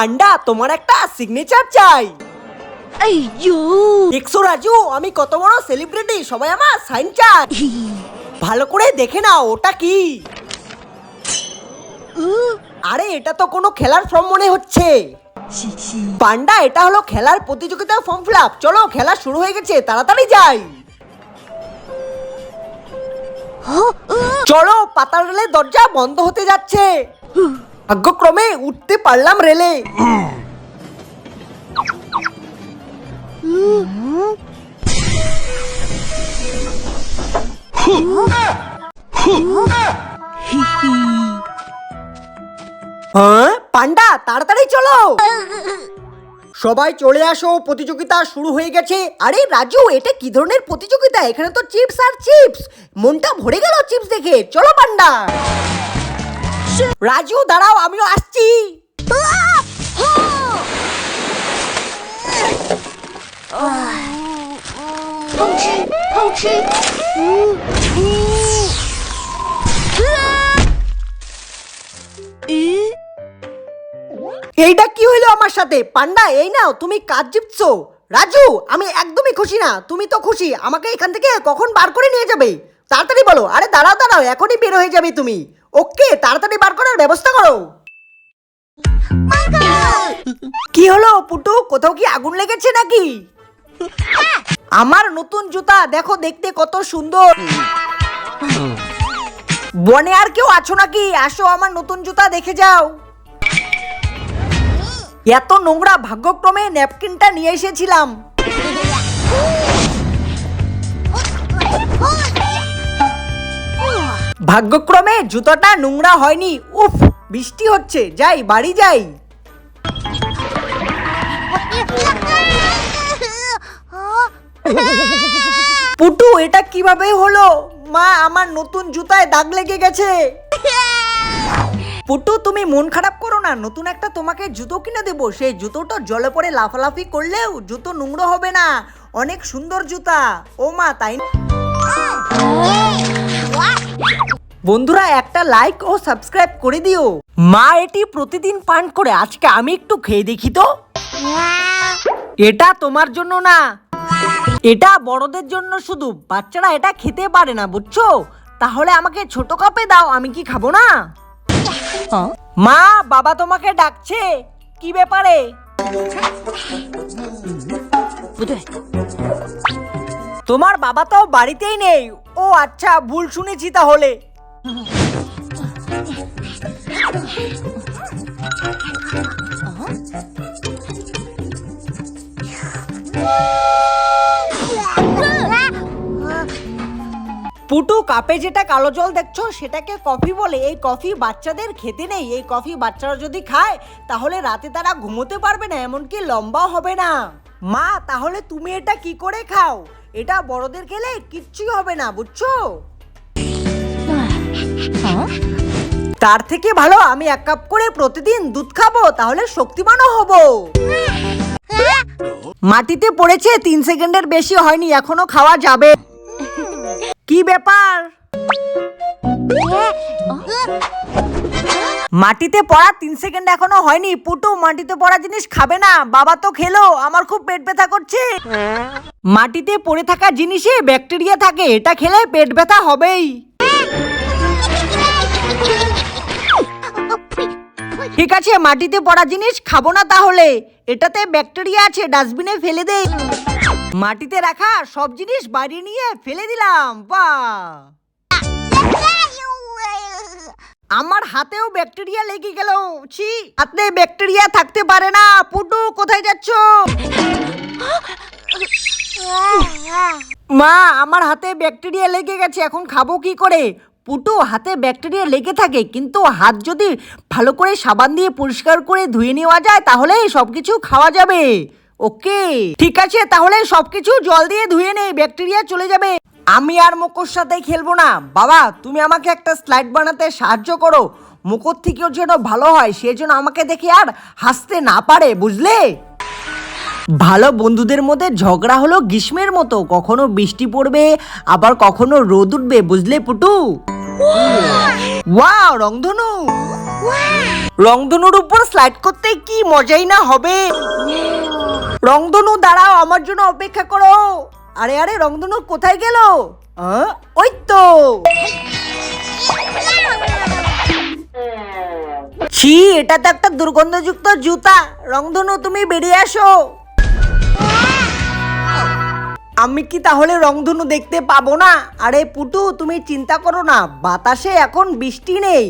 পান্ডা তোমার একটা সিগনেচার চাই। দেখছ রাজু আমি কত বড় সেলিব্রিটি সবাই আমার সাইন চাই ভালো করে দেখে নাও ওটা কি? আরে এটা তো কোনো খেলার ফর্ম মনে হচ্ছে। পান্ডা এটা হলো খেলার প্রতিযোগিতার ফর্ম ফিল চলো খেলা শুরু হয়ে গেছে তাড়াতাড়ি যাই। চলো পাতাল রেলের দরজা বন্ধ হতে যাচ্ছে। ভাগ্যক্রমে উঠতে পারলাম রেলে। হ্যাঁ? পান্ডা, তাড়াতাড়ি চলো। সবাই চলে আসো, প্রতিযোগিতা শুরু হয়ে গেছে। আরে রাজু, এটা কি ধরনের প্রতিযোগিতা? এখানে তো চিপস আর চিপস। মনটা ভরে গেল চিপস দেখে। চলো পান্ডা। রাজু, দাঁড়াও, আমিও আসছি। এইটা কি হইল আমার সাথে? পান্ডা, এই নাও, তুমি কাজ জিতছো। রাজু, আমি একদমই খুশি না। তুমি তো খুশি, আমাকে এখান থেকে কখন বার করে নিয়ে যাবে? তাড়াতাড়ি বলো। আরে দাঁড়াও দাঁড়াও, এখনই বের হয়ে যাবে তুমি। ওকে, তাড়াতাড়ি বার করার ব্যবস্থা করো। কি হলো পুটু, কোথাও কি আগুন লেগেছে নাকি? আমার নতুন জুতা, দেখো দেখতে কত সুন্দর। বনে আর কেউ আছো নাকি? আসো আমার নতুন জুতা দেখে যাও। এত নোংরা ভাগ্যক্রমে ন্যাপকিনটা নিয়ে এসেছিলাম। ভাগ্যক্রমে জুতোটা নোংরা হয়নি। উফ, বৃষ্টি হচ্ছে, যাই, বাড়ি যাই। পুটু, এটা কীভাবে হলো? মা, আমার নতুন জুতায় দাগ লেগে গেছে। পুটু, তুমি মন খারাপ করো না, নতুন একটা তোমাকে জুতো কিনে দেবো। সেই জুতোটা জলে পড়ে লাফালাফি করলেও জুতো নোংরা হবে না। অনেক সুন্দর জুতা। ও মা, তাই? বন্ধুরা, একটা লাইক ও সাবস্ক্রাইব করে দিও। মা, এটি প্রতিদিন পান করে, আজকে আমি একটু খেয়ে দেখি তো। এটা তোমার জন্য না। এটা বড়দের জন্য শুধু। বাচ্চারা এটা খেতে পারে না, বুঝছ? তাহলে আমাকে ছোট কাপে দাও, আমি কি খাব না? মা, বাবা তোমাকে ডাকছে। কি ব্যাপারে? তোমার বাবা তো বাড়িতেই নেই। ও আচ্ছা ভুল শুনেছি তাহলে। পুটু, কাপে যেটা কালো জল দেখছ, সেটাকে কফি বলে। এই কফি বাচ্চাদের খেতে নেই। এই কফি বাচ্চারা যদি খায়, তাহলে রাতে তারা ঘুমোতে পারবে না, এমনকি লম্বা হবে না। মা, তাহলে তুমি এটা কি করে খাও? এটা বড়দের খেলে কিচ্ছুই হবে না, বুঝছ? তার থেকে ভালো আমি এক কাপ করে প্রতিদিন দুধ খাব, তাহলে শক্তিমানও হব। মাটিতে পড়েছে তিন সেকেন্ডের বেশি হয়নি, এখনও খাওয়া যাবে। কি ব্যাপার? মাটিতে পড়া তিন সেকেন্ড এখনও হয়নি, পুটু মাটিতে পড়া জিনিস খাবে না, বাবা তো খেলো, আমার খুব পেট ব্যথা করছে। মাটিতে পড়ে থাকা জিনিসে ব্যাকটেরিয়া থাকে, এটা খেলে পেট ব্যথা হবেই। ঠিক আছে, মাটিতে পড়া জিনিস খাব না তাহলে। এটাতে ব্যাকটেরিয়া আছে, ডাস্টবিনে ফেলে দে। মাটিতে রাখা সব জিনিস বাইরে নিয়ে ফেলে দিলাম, বাহ। আমার হাতেও ব্যাকটেরিয়া লেগে গেল, ছি। হাতে ব্যাকটেরিয়া থাকতে পারে না, পুটু, কোথায় যাচ্ছ? মা, আমার হাতে ব্যাকটেরিয়া লেগে গেছে, এখন খাব কি করে? পুটু হাতে ব্যাকটেরিয়া লেগে থাকে, কিন্তু হাত যদি ভালো করে সাবান দিয়ে পরিষ্কার করে ধুয়ে নেওয়া যায় তাহলে সব কিছু খাওয়া যাবে। ওকে ঠিক আছে, তাহলে সবকিছু জল দিয়ে ধুয়ে নেই ব্যাকটেরিয়া চলে যাবে। আমি আর মুখোর সাথে খেলব না। বাবা, তুমি আমাকে একটা স্লাইড বানাতে সাহায্য করো। মুখোর থেকেও যেন ভালো হয়, সে যেন আমাকে দেখে আর হাসতে না পারে, বুঝলে? ভালো বন্ধুদের মধ্যে ঝগড়া হলো গ্রীষ্মের মতো। কখনো বৃষ্টি পড়বে, আবার কখনো রোদ উঠবে, বুঝলে পুটু? ওয়াও রংধনু। রংধনুর উপর স্লাইড করতে কি মজাই না হবে। রংধনু, দাঁড়াও, আমার জন্য অপেক্ষা করো। আরে আরে, রংধনু, কোথায় গেল? ওই তো। ছি, এটা তো একটা দুর্গন্ধযুক্ত জুতা। রংধনু, তুমি বেরিয়ে আসো। আমি কি তাহলে রংধনু দেখতে পাবো না? আরে পুটু, তুমি চিন্তা করো না, বাতাসে এখন বৃষ্টি নেই।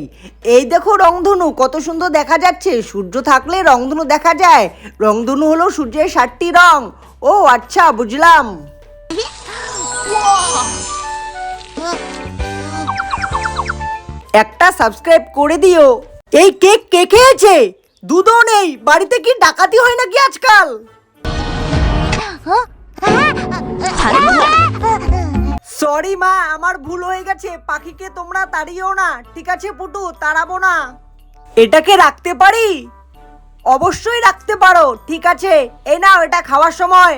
এই দেখো রংধনু, কত সুন্দর দেখা যাচ্ছে। সূর্য থাকলে রংধনু দেখা যায়। রংধনু হলো সূর্যের সাতটি রং। ও আচ্ছা বুঝলাম। একটা সাবস্ক্রাইব করে দিও। এই কেক কে খেয়েছে? দুধও নেই। বাড়িতে কি ডাকাতি হয় নাকি আজকাল? সরি মা, আমার ভুল হয়ে গেছে। পাখিকে তোমরা তাড়িও না। ঠিক আছে পুটু, তাড়াবো না। এটাকে রাখতে পারি? অবশ্যই রাখতে পারো। ঠিক আছে, এই নাও এটা খাওয়ার সময়।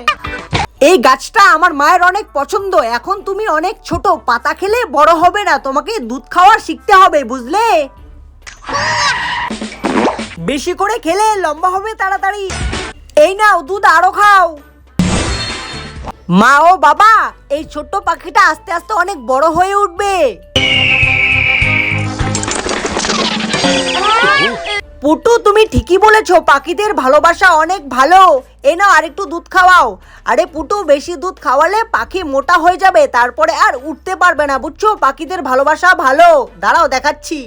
এই গাছটা আমার মায়ের অনেক পছন্দ। এখন তুমি অনেক ছোট, পাতা খেলে বড় হবে না। তোমাকে দুধ খাওয়া শিখতে হবে, বুঝলে? বেশি করে খেলে লম্বা হবে তাড়াতাড়ি। এই নাও দুধ আরও খাও। মা ও বাবা, এই ছোট্ট পাখিটা আস্তে আস্তে অনেক বড় হয়ে উঠবে। পুটু, তুমি ঠিকই বলেছ, পাখিদের ভালোবাসা অনেক ভালো। এই নাও আরেকটু দুধ খাওয়াও। আরে পুটু, বেশি দুধ খাওয়ালে পাখি মোটা হয়ে যাবে, তারপরে আর উঠতে পারবে না, বুঝছ? পাখিদের ভালোবাসা ভালো। দাঁড়াও, দেখাচ্ছি।